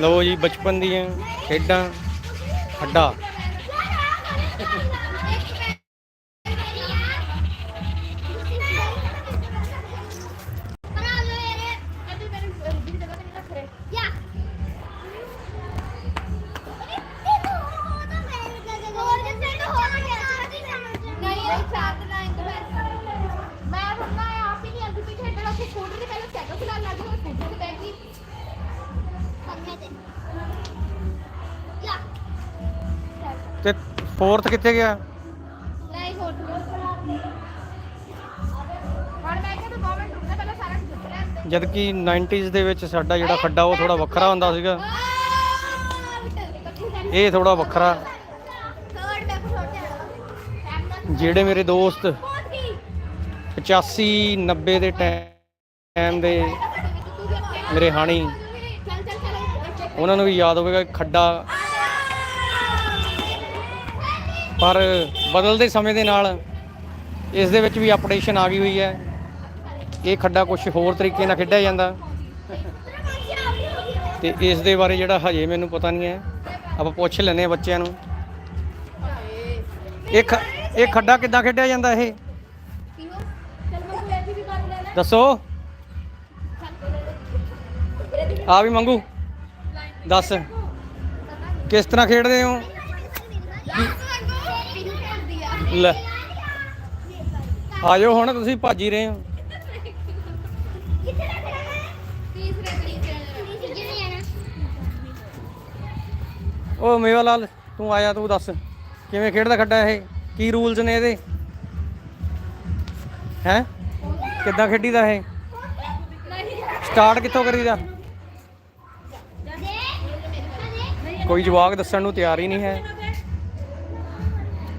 ਲਓ ਜੀ ਬਚਪਨ ਦੀਆਂ ਖੇਡਾਂ ਖੱਡਾ। ਤੇ ਫੋਰਥ ਕਿੱਥੇ ਗਿਆ? ਨਹੀਂ ਹੋਰ ਹੁਣ ਮੈਂ ਕਿਹਾ ਤੂੰ ਗਵਰਨਮੈਂਟ ਰੁਕਦਾ ਪਹਿਲਾਂ ਸਾਰਾ ਕੁਝ ਚੁੱਕ ਲਿਆ ਜਦ ਕਿ 90s ਦੇ ਵਿੱਚ ਸਾਡਾ ਜਿਹੜਾ ਖੱਡਾ ਉਹ ਥੋੜਾ ਵੱਖਰਾ ਹੁੰਦਾ ਸੀਗਾ। ਇਹ ਥੋੜਾ ਵੱਖਰਾ। ਥਰਡ ਮੈਂ ਜਿਹੜੇ ਮੇਰੇ ਦੋਸਤ 85 90 ਦੇ ਟਾਈਮ ਦੇ ਮੇਰੇ ਹਾਣੀ ਉਹਨਾਂ ਨੂੰ ਵੀ ਯਾਦ ਹੋਵੇਗਾ ਖੱਡਾ ਪਰ ਬਦਲਦੇ ਸਮੇਂ ਦੇ ਨਾਲ ਇਸ ਦੇ ਵਿੱਚ ਵੀ ਅਪਡੇਸ਼ਨ ਆ ਗਈ ਹੋਈ ਹੈ। ਇਹ ਖੱਡਾ ਕੁਝ ਹੋਰ ਤਰੀਕੇ ਨਾਲ ਖੇਡਿਆ ਜਾਂਦਾ। ਤੇ ਇਸ ਦੇ ਬਾਰੇ ਜਿਹੜਾ ਹਜੇ ਮੈਨੂੰ ਪਤਾ ਨਹੀਂ ਹੈ। ਆਪਾਂ ਪੁੱਛ ਲੈਨੇ ਆ ਬੱਚਿਆਂ ਨੂੰ। ਇਹ ਖ- ਇਹ ਖੱਡਾ ਕਿੱਦਾਂ ਖੇਡਿਆ ਜਾਂਦਾ ਇਹ? ਦੱਸੋ। ਆ ਵੀ ਮੰਗੂ। ਦੱਸ। ਕਿਸ ਤਰ੍ਹਾਂ ਖੇਡਦੇ ਹੋ? ਲੈ। ਆਜੋ ਹੁਣ ਤੁਸੀਂ ਭੱਜ ਹੀ ਰਹੇ ਹੋ। ਓ ਮੇਵਾ ਲਾਲ ਤੂੰ ਆਇਆ, ਤੂੰ ਦੱਸ, ਕਿਵੇਂ ਖੇਡਦਾ ਖੱਡਾ ਇਹ? ਕੀ ਰੂਲਸ ਨੇ ਇਹਦੇ? ਹੈ? ਕਿੱਦਾਂ ਖੇਡੀਦਾ ਇਹ? ਸਟਾਰਟ ਕਿੱਥੋਂ ਕਰੀਦਾ? ਕੋਈ ਜਵਾਬ ਦੱਸਣ ਨੂੰ ਤਿਆਰ ਹੀ ਨਹੀਂ ਹੈ।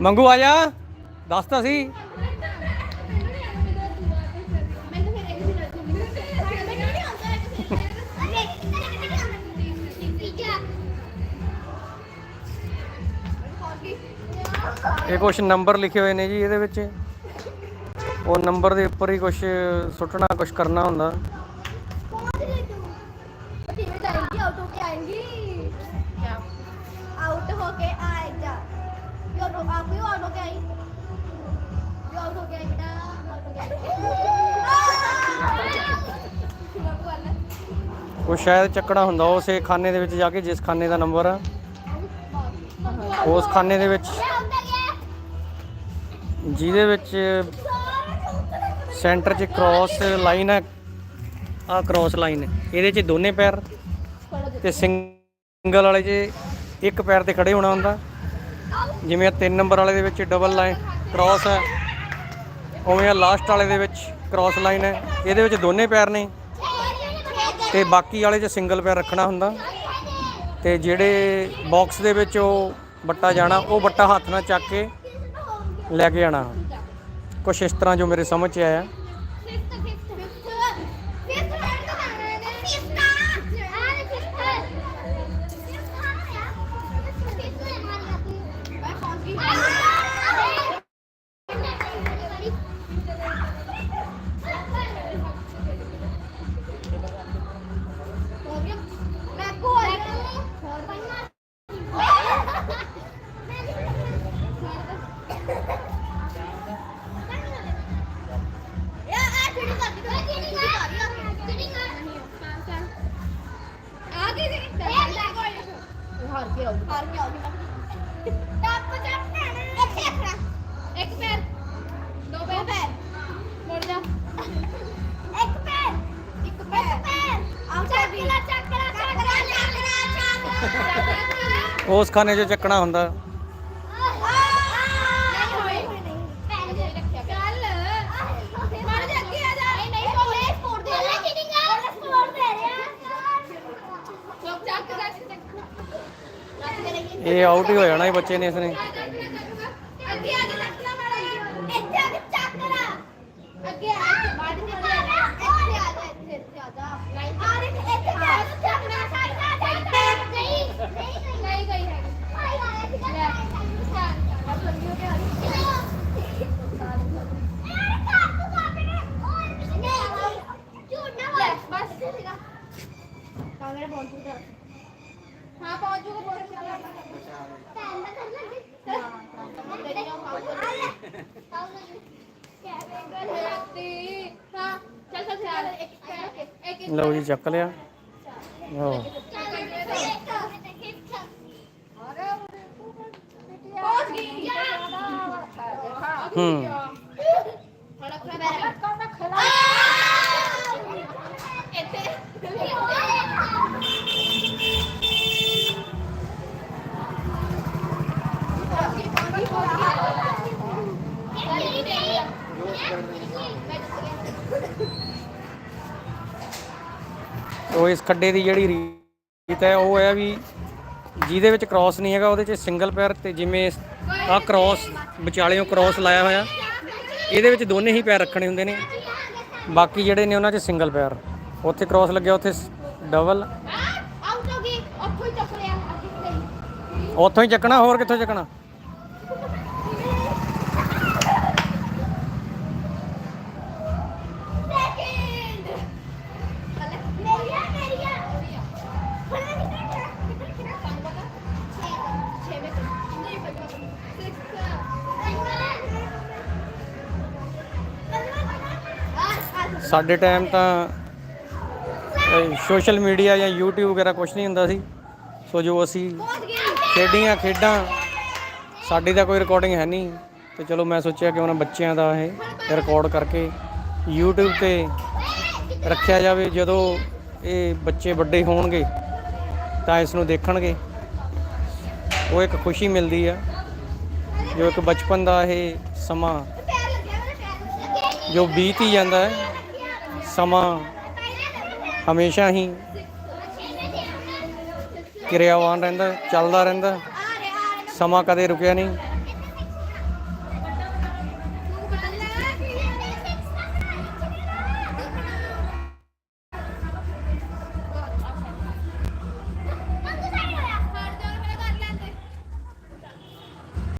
ਮੰਗੂ ਆ ਜਾ। ਦੱਸ ਤਾਂ ਸੀ ਇਹ ਕੁਝ ਨੰਬਰ ਲਿਖੇ ਹੋਏ ਨੇ ਜੀ ਇਹਦੇ ਵਿੱਚ। ਉਹ ਨੰਬਰ ਦੇ ਉੱਪਰ ਹੀ ਕੁਝ ਸੁੱਟਣਾ ਕੁਝ ਕਰਨਾ ਹੁੰਦਾ। Yaudah ਸ਼ਾਇਦ ਚੱਕੜਾ ਹੁੰਦਾ ਉਸ ਖਾਨੇ ਦੇ ਵਿੱਚ ਜਾ ਕੇ ਜਿਸ ਖਾਨੇ ਦਾ ਨੰਬਰ ਆ। ਉਸ ਖਾਨੇ ਦੇ ਵਿੱਚ ਜਿਹਦੇ ਵਿੱਚ ਸੈਂਟਰ 'ਚ ਕ੍ਰਾਸ ਲਾਈਨ ਹੈ ਆ ਕ੍ਰਾਸ ਲਾਈਨ ਹੈ ਇਹਦੇ 'ਚ ਦੋਨੇ ਪੈਰ ਤੇ ਸਿੰਗਲ ਵਾਲੇ 'ਚ ਇੱਕ ਪੈਰ ਤੇ ਖੜੇ ਹੋਣਾ ਹੁੰਦਾ। ਜਿਵੇਂ ਆ 3 ਨੰਬਰ ਵਾਲੇ ਦੇ ਵਿੱਚ ਡਬਲ ਲਾਈਨ ਕ੍ਰਾਸ ਹੈ। ਉਵੇਂ ਆ ਲਾਸਟ ਵਾਲੇ ਦੇ ਵਿੱਚ ਕ੍ਰਾਸ ਲਾਈਨ ਹੈ। ਇਹਦੇ ਵਿੱਚ ਦੋਨੇ ਪੈਰ ਨੇ। ਤੇ ਬਾਕੀ ਵਾਲੇ 'ਚ ਸਿੰਗਲ ਪੈਰ ਰੱਖਣਾ ਹੁੰਦਾ। ਤੇ ਜਿਹੜੇ ਬਾਕਸ ਦੇ ਵਿੱਚ ਉਹ ਬੱਟਾ ਜਾਣਾ, ਉਹ ਬੱਟਾ ਹੱਥ ਨਾਲ ਚੱਕ ਕੇ ਲੈ ਕੇ ਆਣਾ ਕੁਛ ਇਸ ਤਰ੍ਹਾਂ ਜੋ ਮੇਰੇ ਸਮਝ 'ਚ ਆਇਆ। ਇੱਕ ਪੈਰ। ਦੋ ਪੈਰ। ਮੁੜ ਜਾ। ਇੱਕ ਪੈਰ। ਇੱਕ ਪੈਰ। ਆਉ ਚੱਕਰਾ ਚੱਕਰਾ ਚੱਕਰਾ ਚੱਕਰਾ ਉਸ ਖਾਨੇ 'ਚੋਂ ਚੱਕਣਾ ਹੁੰਦਾ। ਇਹ ਆਊਟ ਹੀ ਹੋ ਜਾਣਾ ਇਹ ਬੱਚੇ ਨੇ ਇਸਨੇ। ਅੱਗੇ ਆ ਕੇ ਲੱਕੜਾ ਮਾੜਾ ਇੱਥੇ ਆ ਕੇ ਚੱਕਰਾ ਅੱਗੇ ਆ ਬਾੜ ਦੇ ਇੱਥੇ ਆ ਜਾ ਇੱਥੇ ਇੱਥੇ ਆ ਜਾ। ਆ ਦੇ ਇੱਥੇ ਆ ਚੱਕਰਾ ਸਾਡਾ ਚੱਕਰਾ ਨਹੀਂ ਨਹੀਂ ਨਹੀਂ। ਗਈ ਹੈ ਭਾਈ ਆ ਇੱਥੇ ਲੈ ਬਸ। ਲੱਗੀ ਹੋ ਗਿਆ ਝੂਠ ਨਾ ਬੋਲ ਬਸ ਕਾਂਗੜੇ ਪਹੁੰਚ ਗਿਆ ਹਾਂ ਪਹੁੰਚ ਜੂਗਾ ਬਹੁਤ ਸ਼ਾਬਾਸ਼ ਟਾਈਮ ਦਾ ਕਰ ਲਾਂਗੇ ਲਓ ਜੀ, ਚੱਕ ਲਿਆ। ਆਹ ਹੂੰ। ਹੜਾ ਖੜਾ ਖੜਾ ਉਹ ਇਸ ਖੱਡੇ ਦੀ ਜਿਹੜੀ ਰੀਤ ਹੈ ਉਹ ਹੈ ਵੀ ਜਿਹਦੇ ਵਿੱਚ ਕ੍ਰਾਸ ਨਹੀਂ ਹੈਗਾ ਉਹਦੇ 'ਚ ਸਿੰਗਲ ਪੈਰ ਤੇ ਜਿਵੇਂ ਆਹ ਕ੍ਰਾਸ ਵਿਚਾਲਿਓਂ ਕ੍ਰਾਸ ਲਾਇਆ ਹੋਇਆ ਇਹਦੇ ਵਿੱਚ ਦੋਨੇ ਹੀ ਪੈਰ ਰੱਖਣੇ ਹੁੰਦੇ ਨੇ। ਬਾਕੀ ਜਿਹੜੇ ਨੇ ਉਹਨਾਂ 'ਚ ਸਿੰਗਲ ਪੈਰ ਉੱਥੇ ਕ੍ਰਾਸ ਲੱਗਿਆ ਉੱਥੇ ਡਬਲ ਉੱਥੋਂ ਹੀ ਚੱਕਣਾ ਹੋਰ ਕਿੱਥੋਂ ਚੱਕਣਾ? ਸਾਡੇ ਟਾਈਮ ਤਾਂ ਸੋਸ਼ਲ ਮੀਡੀਆ ਜਾਂ YouTube ਵਗੈਰਾ ਕੁਝ ਨਹੀਂ ਹੁੰਦਾ ਸੀ। ਸੋ ਜੋ ਅਸੀਂ ਖੇਡੀਆਂ, ਖੇਡਾਂ, ਸਾਡੀ ਤਾਂ ਕੋਈ ਰਿਕਾਰਡਿੰਗ ਹੈ ਨਹੀਂ। ਤੇ ਚਲੋ ਮੈਂ ਸੋਚਿਆ ਕਿ ਉਹਨਾਂ ਬੱਚਿਆਂ ਦਾ ਇਹ ਰਿਕਾਰਡ ਕਰਕੇ YouTube ਤੇ ਰੱਖਿਆ ਜਾਵੇ। ਜਦੋਂ ਇਹ ਬੱਚੇ ਵੱਡੇ ਹੋਣਗੇ ਤਾਂ ਇਸ ਨੂੰ ਦੇਖਣਗੇ। ਉਹ ਇੱਕ ਖੁਸ਼ੀ ਮਿਲਦੀ ਆ, ਜੋ ਇੱਕ ਬਚਪਨ ਦਾ ਇਹ ਸਮਾਂ ਜੋ ਬੀਤ ਹੀ ਜਾਂਦਾ ਹੈ। ਸਮਾਂ ਹਮੇਸ਼ਾ ਹੀ ਕਿਰਿਆਵਾਨ ਰਹਿੰਦਾ ਚੱਲਦਾ ਰਹਿੰਦਾ। ਸਮਾਂ ਕਦੇ ਰੁਕਿਆ ਨਹੀਂ।